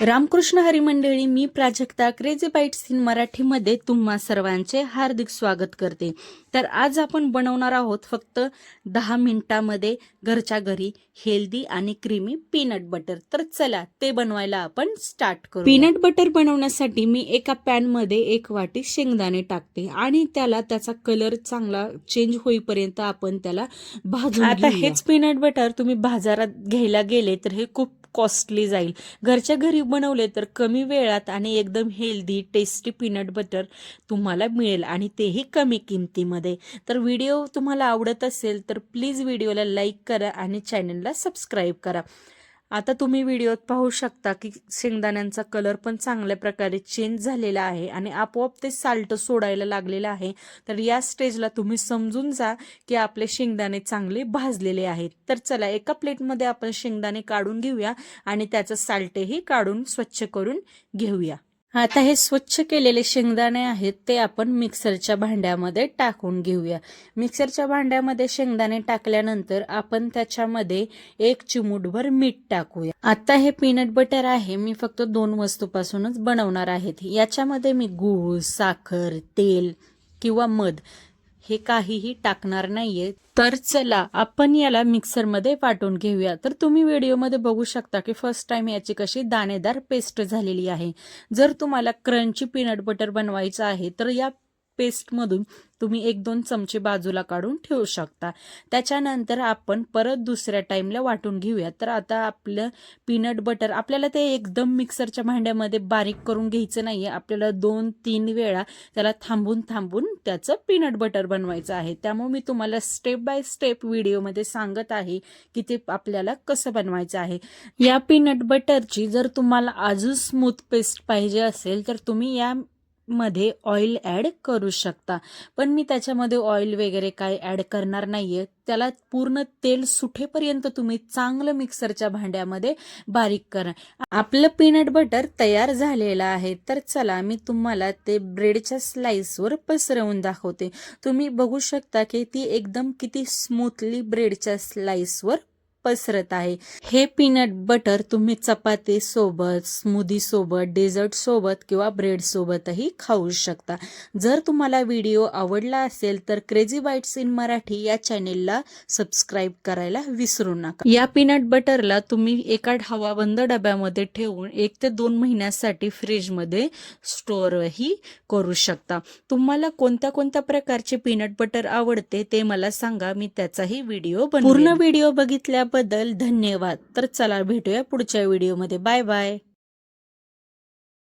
रामकृष्ण हरी मंडळी मी Prajakta crazy bites in मराठीमध्ये तुम्हा सर्वांचे हार्दिक स्वागत करते. तर आज आपण बनवणार आहोत फक्त दहा मिनिटामध्ये घरच्या घरी हेल्दी आणि क्रीमी पीनट बटर तर चला ते बनवायला आपण स्टार्ट करू पीनट बटर बनवण्यासाठी मी एका पॅनमध्ये एक वाटी शेंगदाणे टाकते आणि त्याला त्याचा कलर चांगला चेंज होईपर्यंत आपण त्याला भाजून आता हेच पीनट बटर तुम्ही बाजारात घ्यायला गेले तर हे खूप कॉस्टली जाईल. घरच्या घरी बनवले तर कमी वेळात आणि एकदम हेल्दी टेस्टी पीनट बटर तुम्हाला मिळेल आणि तेही कमी किमतीमध्ये. तर व्हिडिओ तुम्हाला आवडत असेल तर प्लीज व्हिडिओला लाईक करा आणि चॅनलला सबस्क्राईब करा. आता तुम्ही व्हिडिओत पाहू शकता की शेंगदाण्यांचा कलर पण चांगल्या प्रकारे चेंज झालेला आहे आणि आपोआप ते साल्ट सोडायला लागलेलं आहे. तर या स्टेजला तुम्ही समजून जा की आपले शेंगदाणे चांगले भाजलेले आहेत. तर चला एका प्लेटमध्ये आपण शेंगदाणे काढून घेऊया आणि त्याचं साल्टही काढून स्वच्छ करून घेऊया. आता हे स्वच्छ केलेले शेंगदाणे आहेत ते आपण मिक्सरच्या भांड्यामध्ये टाकून घेऊया. मिक्सरच्या भांड्यामध्ये शेंगदाणे टाकल्यानंतर आपण त्याच्यामध्ये एक चिमूटभर मीठ टाकूया. आता हे पीनट बटर आहे मी फक्त दोन वस्तूपासूनच बनवणार आहेत याच्यामध्ये मी गूळ साखर तेल किंवा मध हे काहीही टाकणार नाहीये. तर चला आपण याला मिक्सरमध्ये वाटून घेऊया. तर तुम्ही व्हिडिओमध्ये बघू शकता की फर्स्ट टाइम याची कशी दाणेदार पेस्ट झालेली आहे. जर तुम्हाला क्रंची पीनट बटर बनवायचं आहे तर या पेस्टमधून तुम्ही एक दोन चमचे बाजूला काढून ठेवू शकता. त्याच्यानंतर आपण परत दुसऱ्या टाईमला वाटून घेऊया. तर आता आपलं पीनट बटर आपल्याला ते एकदम मिक्सरच्या भांड्यामध्ये बारीक करून घ्यायचं नाही आहे आपल्याला दोन तीन वेळा त्याला थांबून थांबून त्याचं पीनट बटर बनवायचं आहे. त्यामुळे मी तुम्हाला स्टेप बाय स्टेप व्हिडिओमध्ये सांगत आहे की ते आपल्याला कसं बनवायचं आहे. या पीनट बटरची जर तुम्हाला अजून स्मूथ पेस्ट पाहिजे असेल तर तुम्ही या मध्ये ऑइल ॲड करू शकता. पण मी त्याच्यामध्ये ऑइल वगैरे काय ॲड करणार नाही आहे त्याला पूर्ण तेल सुटेपर्यंत तुम्ही चांगलं मिक्सरच्या भांड्यामध्ये बारीक करा. आपलं पीनट बटर तयार झालेलं आहे. तर चला मी तुम्हाला ते ब्रेडच्या स्लाइसवर पसरवून दाखवते. तुम्ही बघू शकता की ती एकदम किती स्मूथली ब्रेडच्या स्लाइसवर पसरत आहे. हे पीनट बटर तुम्ही चपाती सोबत स्मूदी सोबत डेझर्ट सोबत किंवा ब्रेड सोबतही खाऊ शकता. जर तुम्हाला व्हिडिओ आवडला असेल तर क्रेझी बाईट्स इन मराठी या चॅनेलला सबस्क्राईब करायला विसरू नका. या पीनट बटरला तुम्ही एका हवाबंद डब्यामध्ये ठेवून एक ते दोन महिन्यासाठी फ्रीजमध्ये स्टोअरही करू शकता. तुम्हाला कोणत्या कोणत्या प्रकारचे पीनट बटर आवडते ते मला सांगा मी त्याचाही व्हिडिओ पूर्ण व्हिडिओ बघितल्या बद्दल धन्यवाद. तर चला भेटूया पुढच्या व्हिडिओमध्ये. Bye bye.